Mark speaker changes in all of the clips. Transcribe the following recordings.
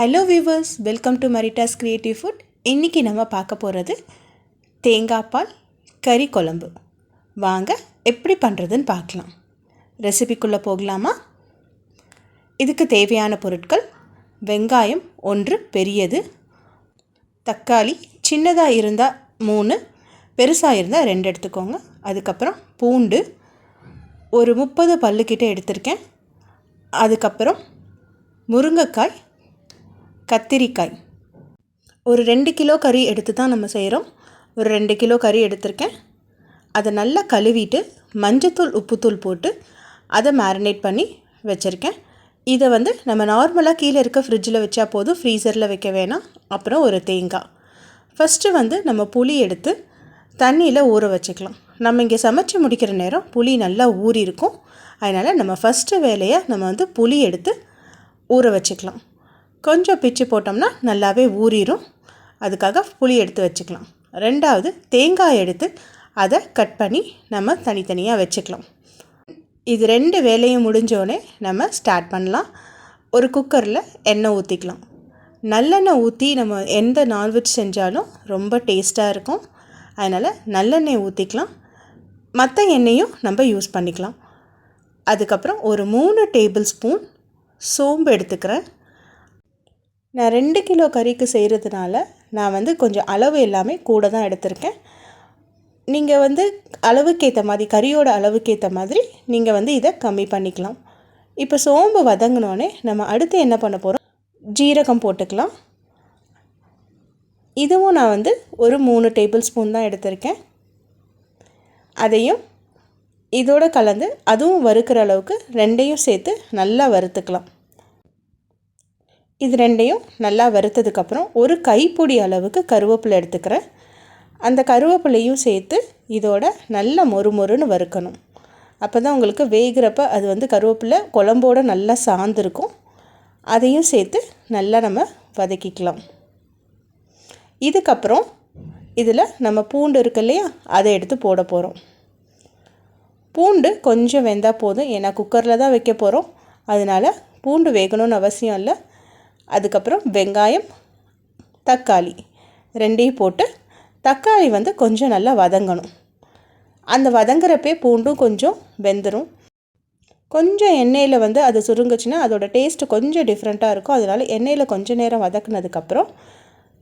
Speaker 1: Hello viewers welcome to Marita's creative food இன்றைக்கி நம்ம பார்க்க போகிறது தேங்காய் பால் கறி குழம்பு. வாங்க எப்படி பண்ணுறதுன்னு பார்க்கலாம். ரெசிபிக்குள்ளே போகலாமா? இதுக்கு தேவையான பொருட்கள் வெங்காயம் ஒன்று பெரியது. தக்காளி சின்னதாக இருந்தால் மூணு பெருசாக இருந்தால் ரெண்டு எடுத்துக்கோங்க. அதுக்கப்புறம் பூண்டு ஒரு முப்பது பல்லுக்கிட்ட எடுத்திருக்கேன். அதுக்கப்புறம் முருங்கைக்காய் கத்திரிக்காய். ஒரு ரெண்டு கிலோ கறி எடுத்து தான் நம்ம செய்கிறோம் ஒரு ரெண்டு கிலோ கறி எடுத்திருக்கேன். அதை நல்லா கழுவிட்டு மஞ்சத்தூள் உப்புத்தூள் போட்டு அதை மேரினேட் பண்ணி வச்சுருக்கேன். இதை வந்து நம்ம நார்மலாக கீழே இருக்க ஃப்ரிட்ஜில் வச்சா போதும். ஃப்ரீசரில் வைக்க வேணாம். அப்புறம் ஒரு தேங்காய். ஃபஸ்ட்டு வந்து நம்ம புளி எடுத்து தண்ணியில் ஊற வச்சுக்கலாம். நம்ம இங்கே சமைச்சு முடிக்கிற நேரம் புளி நல்லா ஊறி இருக்கும் அதனால் நம்ம ஃபஸ்ட்டு வேலையை நம்ம வந்து புளி எடுத்து ஊற வச்சுக்கலாம். கொஞ்சம் பிச்சு போட்டோம்னா நல்லாவே ஊறிடும் அதுக்காக புளி எடுத்து வச்சுக்கலாம். ரெண்டாவது தேங்காய் எடுத்து அதை கட் பண்ணி நம்ம தனித்தனியாக வச்சுக்கலாம். இது ரெண்டு வேலையும் முடிஞ்சோடனே நம்ம ஸ்டார்ட் பண்ணலாம். ஒரு குக்கரில் எண்ணெய் ஊற்றிக்கலாம் நல்லெண்ணெய் ஊற்றி நம்ம எந்த நான்வெஜ் செஞ்சாலும் ரொம்ப டேஸ்ட்டாக இருக்கும். அதனால் நல்லெண்ணெய் ஊற்றிக்கலாம் மற்ற எண்ணெயும் நம்ம யூஸ் பண்ணிக்கலாம். அதுக்கப்புறம் ஒரு மூணு டேபிள் ஸ்பூன் சோம்பு எடுத்துக்கிறேன். நான் ரெண்டு கிலோ கறிக்கு செய்கிறதுனால நான் வந்து கொஞ்சம் அளவு எல்லாமே கூட தான் எடுத்திருக்கேன். நீங்கள் வந்து அளவுக்கேற்ற மாதிரி கறியோட அளவுக்கேற்ற மாதிரி நீங்கள் வந்து இதை கம்மி பண்ணிக்கலாம். இப்போ சோம்பு வதங்கினோடனே நம்ம அடுத்து என்ன பண்ண போகிறோம் ஜீரகம் போட்டுக்கலாம். இதுவும் நான் வந்து ஒரு மூணு டேபிள் ஸ்பூன் தான் எடுத்திருக்கேன். அதையும் இதோடு கலந்து அதுவும் வறுக்கிற அளவுக்கு ரெண்டையும் சேர்த்து நல்லா வறுத்துக்கலாம். இது ரெண்டையும் நல்லா வறுத்ததுக்கப்புறம் ஒரு கைப்பொடி அளவுக்கு கருவேப்பிலை எடுத்துக்கிறேன். அந்த கருவேப்பிலையும் சேர்த்து இதோட நல்ல மொறு மொறுன்னு வறுக்கணும். அப்போ தான் உங்களுக்கு வேகிறப்ப அது வந்து கருவேப்பிலை குழம்போடு நல்லா சார்ந்துருக்கும். அதையும் சேர்த்து நல்லா நம்ம வதக்கிக்கலாம். இதுக்கப்புறம் இதில் நம்ம பூண்டு இருக்கு இல்லையா அதை எடுத்து போட போகிறோம். பூண்டு கொஞ்சம் வெந்தால் போதும் ஏன்னா குக்கரில் தான் வைக்க போகிறோம். அதனால் பூண்டு வேகணும்னு அவசியம் இல்லை. அதுக்கப்புறம் வெங்காயம் தக்காளி ரெண்டையும் போட்டு தக்காளி வந்து கொஞ்சம் நல்லா வதங்கணும். அந்த வதங்குறப்பே பூண்டும் கொஞ்சம் வெந்துடும் கொஞ்சம் எண்ணெயில் வந்து அது சுருங்குச்சுன்னா அதோட டேஸ்ட்டு கொஞ்சம் டிஃப்ரெண்ட்டாக இருக்கும். அதனால் எண்ணெயில் கொஞ்சம் நேரம் வதக்குனதுக்கப்புறம்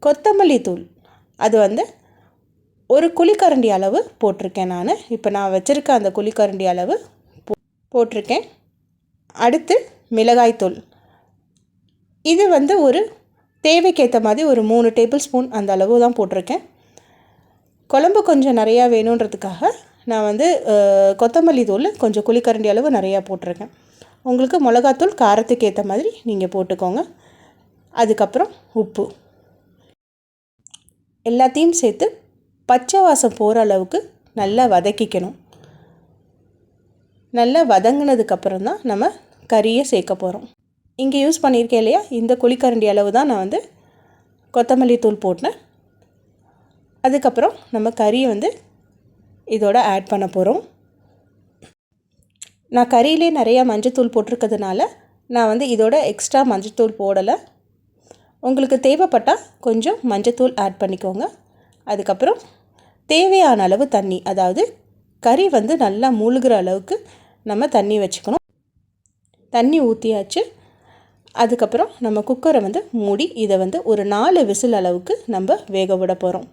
Speaker 1: கொத்தமல்லி தூள் அது வந்து ஒரு குழிக்கரண்டி அளவு போட்டிருக்கேன் நான். இப்போ நான் வச்சுருக்க அந்த குழிக்கரண்டி அளவு போட்டிருக்கேன். அடுத்து மிளகாய்த்தூள். இது வந்து ஒரு தேவைக்கேற்ற மாதிரி ஒரு மூணு டேபிள் ஸ்பூன் அந்த அளவு தான் போட்டிருக்கேன். குழம்பு கொஞ்சம் நிறையா வேணுன்றதுக்காக நான் வந்து கொத்தமல்லி தூள் கொஞ்சம் குழிக்கரண்டி அளவு நிறையா போட்டிருக்கேன். உங்களுக்கு மிளகாத்தூள் காரத்துக்கு ஏற்ற மாதிரி நீங்கள் போட்டுக்கோங்க. அதுக்கப்புறம் உப்பு. எல்லாத்தையும் சேர்த்து பச்சை வாசம் போகிற அளவுக்கு நல்லா வதக்கிக்கணும். நல்லா வதங்கினதுக்கப்புறம் தான் நம்ம கறியை சேர்க்க போகிறோம் இங்கே யூஸ் பண்ணியிருக்கேன் இல்லையா? இந்த குழிக்கரண்டி அளவு தான் நான் வந்து கொத்தமல்லி தூள் போட்டேன் அதுக்கப்புறம் நம்ம கறியை வந்து இதோட ஆட் பண்ண போகிறோம் நான் கறியிலே நிறையா மஞ்சத்தூள் போட்டிருக்கிறதுனால நான் வந்து இதோட எக்ஸ்ட்ரா மஞ்சத்தூள் போடலை. உங்களுக்கு தேவைப்பட்டால் கொஞ்சம் மஞ்சத்தூள் ஆட் பண்ணிக்கோங்க. அதுக்கப்புறம் தேவையான அளவு தண்ணி அதாவது கறி வந்து நல்லா மூழ்கிற அளவுக்கு நம்ம தண்ணி வச்சுக்கணும். தண்ணி ஊற்றியாச்சு அதுக்கப்புறம் நம்ம குக்கரை வந்து மூடி இதை வந்து ஒரு நாலு விசில் அளவுக்கு நம்ம வேக விட போகிறோம்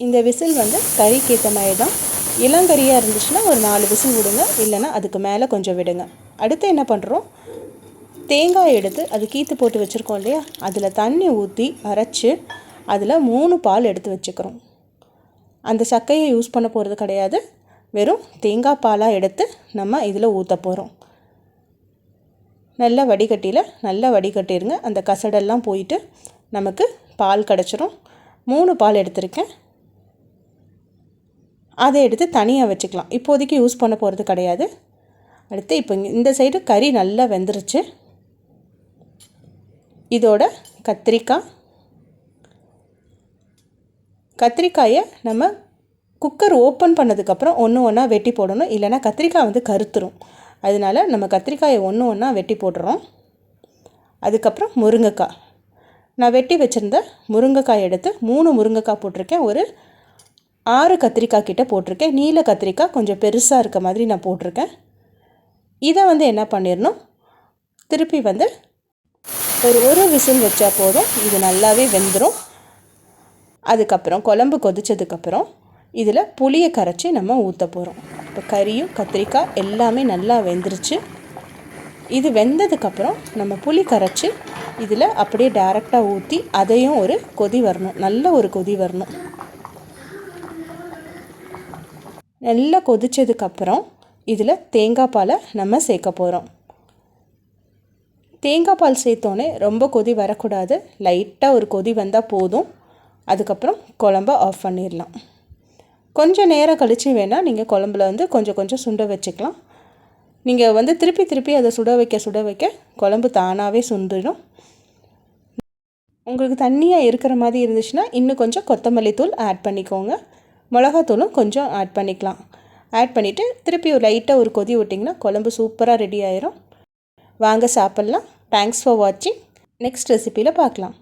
Speaker 1: இந்த விசில் வந்து கறிக்கு ஏற்ற மாதிரி தான் இளங்கறியாக இருந்துச்சுன்னா ஒரு நாலு விசில் விடுங்க இல்லைன்னா அதுக்கு மேலே கொஞ்சம் விடுங்க. அடுத்து என்ன பண்ணுறோம் தேங்காய் எடுத்து அது கீத்து போட்டு வச்சுருக்கோம் இல்லையா? அதில் தண்ணி ஊற்றி அரைச்சி அதில் மூணு பால் எடுத்து வச்சுக்கிறோம். அந்த சக்கையை யூஸ் பண்ண போகிறது கிடையாது. வெறும் தேங்காய் பாலாக எடுத்து நம்ம இதில் ஊற்ற போகிறோம் நல்ல வடிகட்டியில் நல்லா வடிகட்டிடுங்க அந்த கசடெல்லாம் போயிட்டு நமக்கு பால் கிடச்சிரும். மூணு பால் எடுத்திருக்கேன். அதை எடுத்து தனியாக வச்சுக்கலாம். இப்போதைக்கு யூஸ் பண்ண போகிறது கிடையாது. அடுத்து இப்போ இந்த சைடு கறி நல்லா வெந்துருச்சு. இதோட கத்திரிக்காய். கத்திரிக்காயை நம்ம குக்கர் ஓப்பன் பண்ணதுக்கப்புறம் ஒன்று ஒன்றா வெட்டி போடணும். இல்லைனா கத்திரிக்காய் வந்து கருத்துரும். அதனால் நம்ம கத்திரிக்காயை ஒன்று ஒன்றா வெட்டி போடுறோம் அதுக்கப்புறம் முருங்கைக்காய். நான் வெட்டி வச்சுருந்த முருங்கைக்காய் எடுத்து மூணு முருங்கைக்காய் போட்டிருக்கேன். ஒரு ஆறு கத்திரிக்காய் கிட்டே போட்டிருக்கேன். நீல கத்திரிக்காய் கொஞ்சம் பெருசாக இருக்க மாதிரி நான் போட்டிருக்கேன். இதை வந்து என்ன பண்ணிடணும்? திருப்பி வந்து ஒரு ஒரு விசில் வச்சா போதும். இது நல்லாவே வெந்துடும் அதுக்கப்புறம் குழம்பு கொதிச்சதுக்கப்புறம் இதில் புளியை கரைச்சி நம்ம ஊற்ற போகிறோம் இப்போ கறியும் கத்திரிக்காய் எல்லாமே நல்லா வெந்துருச்சு. இது வெந்ததுக்கப்புறம் நம்ம புளி கரைச்சி இதில் அப்படியே டேரெக்டாக ஊற்றி அதையும் ஒரு கொதி வரணும். நல்ல ஒரு கொதி வரணும். நல்லா கொதிச்சதுக்கப்புறம் இதில் தேங்காய் பாலை நம்ம சேர்க்க போகிறோம். தேங்காய் பால் சேர்த்தோன்னே ரொம்ப கொதி வரக்கூடாது. லைட்டாக ஒரு கொதி வந்தால் போதும். அதுக்கப்புறம் குழம்ப ஆஃப் பண்ணிடலாம். கொஞ்சம் நேரம் கழித்து வேணால் நீங்கள் குழம்புல வந்து கொஞ்சம் கொஞ்சம் சுண்ட வச்சுக்கலாம். நீங்கள் வந்து திருப்பி திருப்பி அதை சுட வைக்க சுட வைக்க குழம்பு தானாகவே சுண்டிடும் உங்களுக்கு தண்ணியாக இருக்கிற மாதிரி இருந்துச்சுன்னா இன்னும் கொஞ்சம் கொத்தமல்லி தூள் ஆட் பண்ணிக்கோங்க. மிளகாத்தூளும் கொஞ்சம் ஆட் பண்ணிக்கலாம். ஆட் பண்ணிவிட்டு திருப்பி ஒரு லைட்டாக ஒரு கொதி விட்டிங்கன்னா குழம்பு சூப்பராக ரெடி ஆயிரும். வாங்க சாப்பிட்லாம். தேங்க்ஸ் ஃபார் வாட்சிங் நெக்ஸ்ட் ரெசிப்பியில் பார்க்கலாம்.